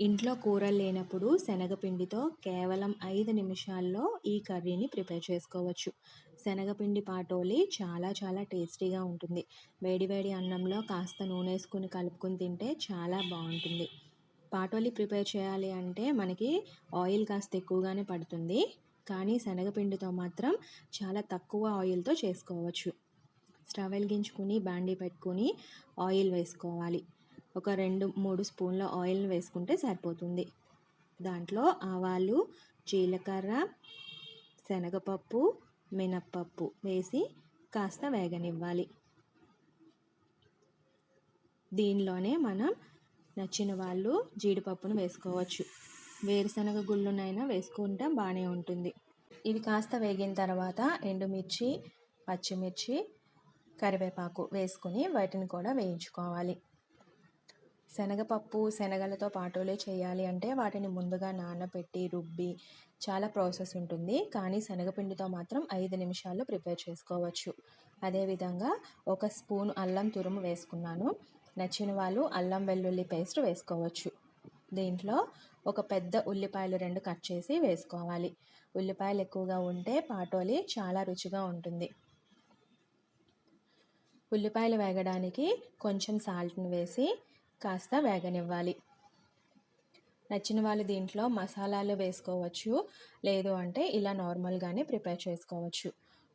ఇంట్లో కూరలు లేనప్పుడు శనగపిండితో కేవలం ఐదు నిమిషాల్లో ఈ కర్రీని ప్రిపేర్ చేసుకోవచ్చు. శనగపిండి పాటోలి చాలా చాలా టేస్టీగా ఉంటుంది. వేడివేడి అన్నంలో కాస్త నూనె వేసుకుని కలుపుకొని తింటే చాలా బాగుంటుంది. పాటోలి ప్రిపేర్ చేయాలి అంటే మనకి ఆయిల్ కాస్త ఎక్కువగానే పడుతుంది. కానీ శనగపిండితో మాత్రం చాలా తక్కువ ఆయిల్తో చేసుకోవచ్చు. స్టవ్ వెలిగించుకుని బాండీ పెట్టుకుని ఆయిల్ వేసుకోవాలి. ఒక రెండు మూడు స్పూన్ల ఆయిల్ని వేసుకుంటే సరిపోతుంది. దాంట్లో ఆవాలు జీలకర్ర శనగపప్పు మినప్పప్పు వేసి కాస్త వేగనివ్వాలి. దీనిలోనే మనం నచ్చిన వాళ్ళు జీడిపప్పును వేసుకోవచ్చు. వేరుశనగ గుళ్ళునైనా వేసుకుంటే బాగానే ఉంటుంది. ఇవి కాస్త వేగిన తర్వాత ఎండుమిర్చి పచ్చిమిర్చి కరివేపాకు వేసుకుని వాటిని కూడా వేయించుకోవాలి. శనగపప్పు శనగలతో పాటులే చేయాలి అంటే వాటిని ముందుగా నానబెట్టి రుబ్బి చాలా ప్రాసెస్ ఉంటుంది. కానీ శనగపిండితో మాత్రం ఐదు నిమిషాల్లో ప్రిపేర్ చేసుకోవచ్చు. అదేవిధంగా ఒక స్పూన్ అల్లం తురుము వేసుకున్నాను. నచ్చిన వాళ్ళు అల్లం వెల్లుల్లి పేస్ట్ వేసుకోవచ్చు. దీంట్లో ఒక పెద్ద ఉల్లిపాయలు రెండు కట్ చేసి వేసుకోవాలి. ఉల్లిపాయలు ఎక్కువగా ఉంటే పాటోలి చాలా రుచిగా ఉంటుంది. ఉల్లిపాయలు వేగడానికి కొంచెం సాల్ట్ని వేసి కాస్త వేగనివ్వాలి. నచ్చిన వాళ్ళు దీంట్లో మసాలాలు వేసుకోవచ్చు. లేదు అంటే ఇలా నార్మల్గానే ప్రిపేర్ చేసుకోవచ్చు.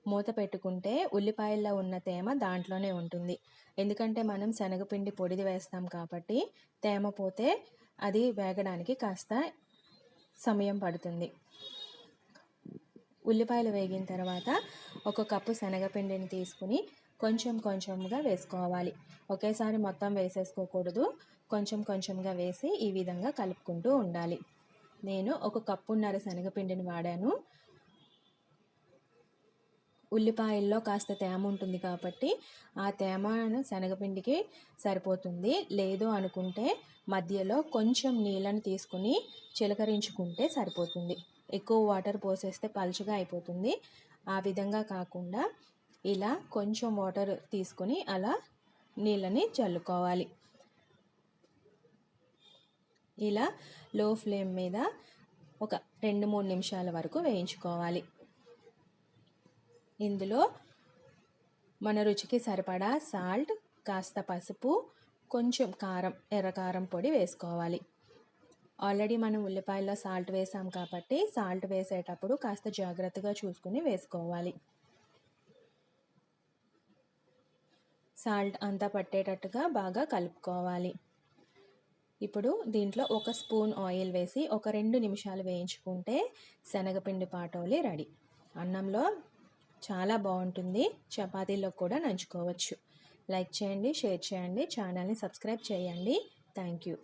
మూత పెట్టుకుంటే ఉల్లిపాయల్లో ఉన్న తేమ దాంట్లోనే ఉంటుంది. ఎందుకంటే మనం శనగపిండి పొడిది వేస్తాం కాబట్టి తేమ పోతే అది వేగడానికి కాస్త సమయం పడుతుంది. ఉల్లిపాయలు వేగిన తర్వాత ఒక కప్పు శనగపిండిని తీసుకుని కొంచెం కొంచెంగా వేసుకోవాలి. ఒకేసారి మొత్తం వేసేసుకోకూడదు. కొంచెం కొంచెంగా వేసి ఈ విధంగా కలుపుకుంటూ ఉండాలి. నేను ఒక కప్పున్నర శనగపిండిని వాడాను. ఉల్లిపాయల్లో కాస్త తేమ ఉంటుంది కాబట్టి ఆ తేమను శనగపిండికి సరిపోతుంది. లేదు అనుకుంటే మధ్యలో కొంచెం నీళ్ళను తీసుకుని చిలకరించుకుంటే సరిపోతుంది. ఎక్కువ వాటర్ పోసేస్తే పలుచగా అయిపోతుంది. ఆ విధంగా కాకుండా ఇలా కొంచెం వాటర్ తీసుకొని అలా నీళ్ళని చల్లుకోవాలి. ఇలా లో ఫ్లేమ్ మీద ఒక రెండు మూడు నిమిషాల వరకు వేయించుకోవాలి. ఇందులో మన రుచికి సరిపడా సాల్ట్ కాస్త పసుపు కొంచెం కారం ఎర్రకారం పొడి వేసుకోవాలి. ఆల్రెడీ మనం ఉల్లిపాయల్లో సాల్ట్ వేసాం కాబట్టి సాల్ట్ వేసేటప్పుడు కాస్త జాగ్రత్తగా చూసుకుని వేసుకోవాలి. సాల్ట్ అంతా పట్టేటట్టుగా బాగా కలుపుకోవాలి. ఇప్పుడు దీంట్లో ఒక స్పూన్ ఆయిల్ వేసి ఒక రెండు నిమిషాలు వేయించుకుంటే శనగపిండి పాటోలి రెడీ. అన్నంలో చాలా బాగుంటుంది. చపాతీలో కూడా నంచుకోవచ్చు. లైక్ చేయండి షేర్ చేయండి ఛానల్ని సబ్స్క్రైబ్ చేయండి. Thank you.